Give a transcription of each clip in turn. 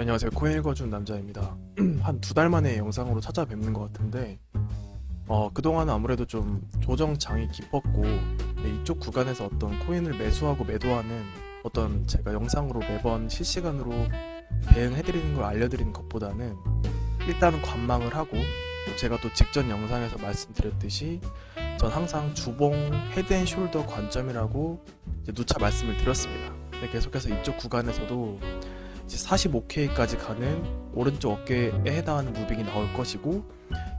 네, 안녕하세요. 코인 읽어준 남자입니다. 한 두 달 만에 영상으로 찾아뵙는 것 같은데, 어, 그동안은 아무래도 좀 조정장이 깊었고, 네, 이쪽 구간에서 어떤 코인을 매수하고 매도하는 어떤 제가 영상으로 매번 실시간으로 대응해드리는 걸 알려드리는 것보다는 일단은 관망을 하고, 또 제가 또 직전 영상에서 말씀드렸듯이 전 항상 주봉 헤드앤숄더 관점이라고 누차 말씀을 드렸습니다. 근데 계속해서 이쪽 구간에서도 이제 45K까지 가는 오른쪽 어깨에 해당하는 무빙이 나올 것이고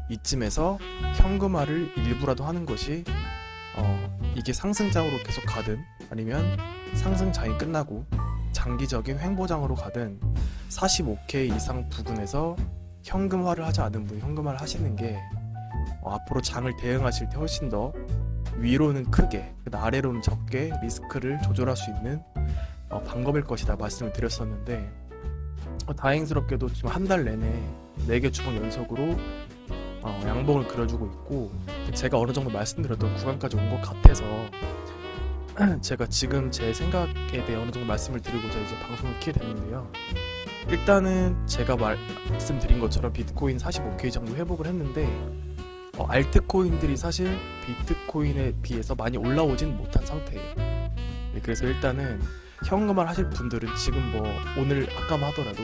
이쯤에서 현금화를 일부라도 하는 것이 어, 이게 상승장으로 계속 가든 아니면 상승장이 끝나고 장기적인 횡보장으로 가든 45K 이상 부근에서 현금화를 하지 않은 분 현금화를 하시는 게 어, 앞으로 장을 대응하실 때 훨씬 더 위로는 크게 아래로는 적게 리스크를 조절할 수 있는 어, 방법일 것이다 말씀을 드렸었는데 어, 다행스럽게도 지금 한 달 내내 4개 주봉 연속으로 어, 양봉을 그려주고 있고 제가 어느 정도 말씀드렸던 구간까지 온 것 같아서 제가 지금 제 생각에 대해 어느 정도 말씀을 드리고자 이제 방송을 키게 됐는데요. 일단은 제가 말씀드린 것처럼 비트코인 45K 정도 회복을 했는데 어, 알트코인들이 사실 비트코인에 비해서 많이 올라오진 못한 상태예요. 네, 그래서 일단은 현금화를 하실 분들은 지금 뭐 오늘 아까만 하더라도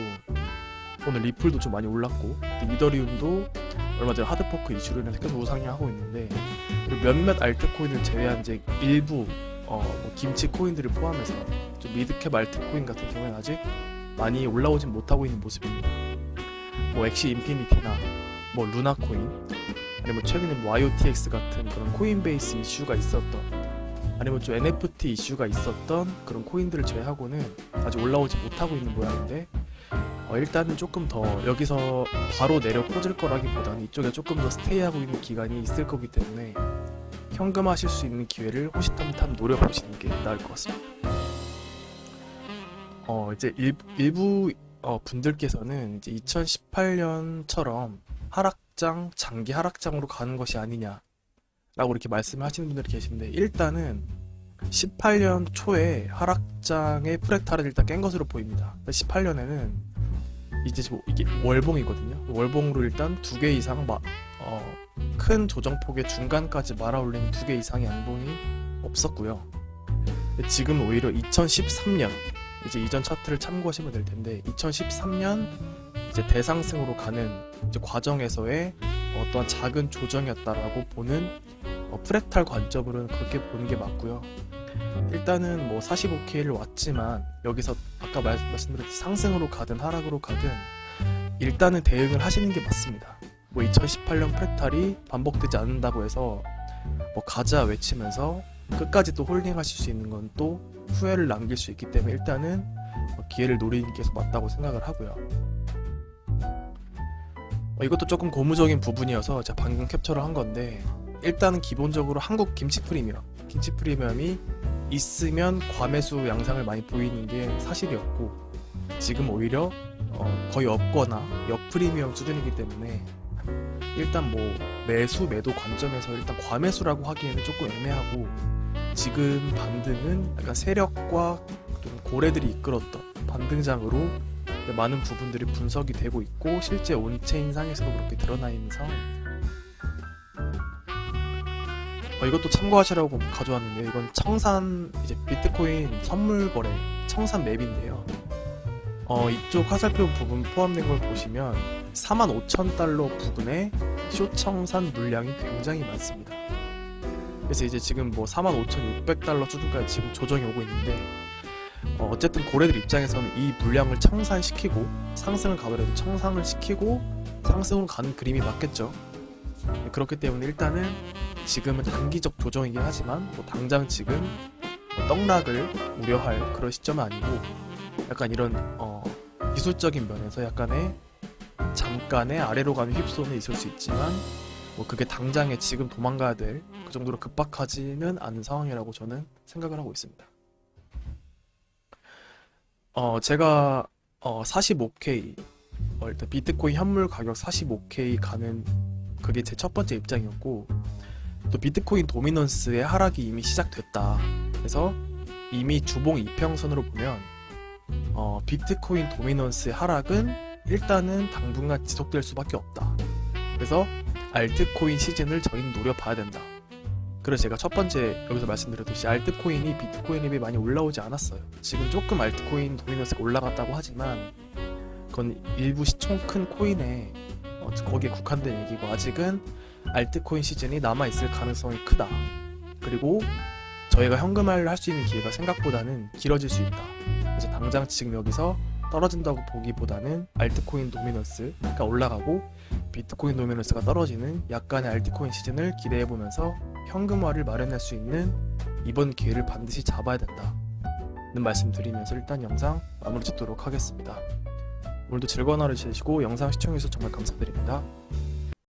오늘 리플도 좀 많이 올랐고 또 이더리움도 얼마 전에 하드포크 이슈로 인해서 계속 우상향하고 있는데 그리고 몇몇 알트코인을 제외한 이제 일부 어, 뭐 김치 코인들을 포함해서 좀 미드캡 알트코인 같은 경우에는 아직 많이 올라오진 못하고 있는 모습입니다. 뭐 엑시 인피니티나 뭐 루나 코인 아니면 최근에 뭐 IOTX 같은 그런 코인베이스 이슈가 있었던 아니면 좀 NFT 이슈가 있었던 그런 코인들을 제외하고는 아직 올라오지 못하고 있는 모양인데 어, 일단은 조금 더 여기서 바로 내려 꽂을 거라기보다는 이쪽에 조금 더 스테이하고 있는 기간이 있을 거기 때문에 현금하실 수 있는 기회를 호시탐탐 노려보시는 게 나을 것 같습니다. 어 이제 일, 일부 어, 분들께서는 이제 2018년처럼 하락장 장기 하락장으로 가는 것이 아니냐 라고 이렇게 말씀하시는 분들이 계신데 일단은 18년 초에 하락장의 프렉타를 일단 깬 것으로 보입니다. 18년에는 이제 뭐 이게 월봉이거든요. 월봉으로 일단 두 개 이상 마, 어, 큰 조정폭의 중간까지 말아 올리는 두개 이상의 양봉이 없었고요. 지금 오히려 2013년 이제 이전 차트를 참고하시면 될 텐데 2013년 이제 대상승으로 가는 이제 과정에서의 어떠한 작은 조정이었다라고 보는 어, 프랙탈 관점으로는 그렇게 보는 게 맞고요. 일단은 뭐 45K를 왔지만 여기서 아까 말, 말씀드렸듯이 상승으로 가든 하락으로 가든 일단은 대응을 하시는 게 맞습니다. 뭐 2018년 프랙탈이 반복되지 않는다고 해서 뭐 가자 외치면서 끝까지 또 홀딩하실 수 있는 건 또 후회를 남길 수 있기 때문에 일단은 뭐 기회를 노리는 게 맞다고 생각을 하고요. 어, 이것도 조금 고무적인 부분이어서 제가 방금 캡처를 한 건데 일단은 기본적으로 한국 김치 프리미엄, 김치 프리미엄이 있으면 과매수 양상을 많이 보이는 게 사실이었고 지금 오히려 어, 거의 없거나 역 프리미엄 수준이기 때문에 일단 뭐 매수 매도 관점에서 일단 과매수라고 하기에는 조금 애매하고 지금 반등은 약간 세력과 좀 고래들이 이끌었던 반등장으로 많은 부분들이 분석이 되고 있고 실제 온체인 상에서도 그렇게 드러나 있는 상황입니다. 어, 이것도 참고하시라고 가져왔는데 이건 청산 이제 비트코인 선물 거래 청산 맵인데요. 어, 이쪽 화살표 부분 포함된 걸 보시면 45,000달러 부근에 쇼청산 물량이 굉장히 많습니다. 그래서 이제 지금 뭐 45,600달러 수준까지 지금 조정이 오고 있는데 어, 어쨌든 고래들 입장에서는 이 물량을 청산시키고 상승을 가더라도 청산을 시키고 상승으로 가는 그림이 맞겠죠. 네, 그렇기 때문에 일단은 지금은 단기적 조정이긴 하지만 뭐 당장 지금 뭐 떡락을 우려할 그런 시점은 아니고 약간 이런 어, 기술적인 면에서 약간의 잠깐의 아래로 가는 휩손이 있을 수 있지만 뭐 그게 당장에 지금 도망가야 될 그 정도로 급박하지는 않은 상황이라고 저는 생각을 하고 있습니다. 어 제가 어 45K 어, 일단 비트코인 현물 가격 45K 가는 그게 제 첫 번째 입장이었고 또 비트코인 도미넌스의 하락이 이미 시작됐다. 그래서 이미 주봉 이평선으로 보면 어, 비트코인 도미넌스의 하락은 일단은 당분간 지속될 수밖에 없다. 그래서 알트코인 시즌을 저희는 노려봐야 된다. 그래서 제가 첫 번째 여기서 말씀드렸듯이 알트코인이 비트코인에 비해 많이 올라오지 않았어요. 지금 조금 알트코인 도미넌스가 올라갔다고 하지만 그건 일부 시총 큰 코인에 어, 거기에 국한된 얘기고 아직은 알트코인 시즌이 남아있을 가능성이 크다. 그리고 저희가 현금화를 할 수 있는 기회가 생각보다는 길어질 수 있다. 그래서 당장 지금 여기서 떨어진다고 보기보다는 알트코인 도미넌스가 올라가고 비트코인 도미넌스가 떨어지는 약간의 알트코인 시즌을 기대해 보면서 현금화를 마련할 수 있는 이번 기회를 반드시 잡아야 된다 는 말씀 드리면서 일단 영상 마무리 짓도록 하겠습니다. 오늘도 즐거운 하루 되시고 영상 시청해주셔서 정말 감사드립니다.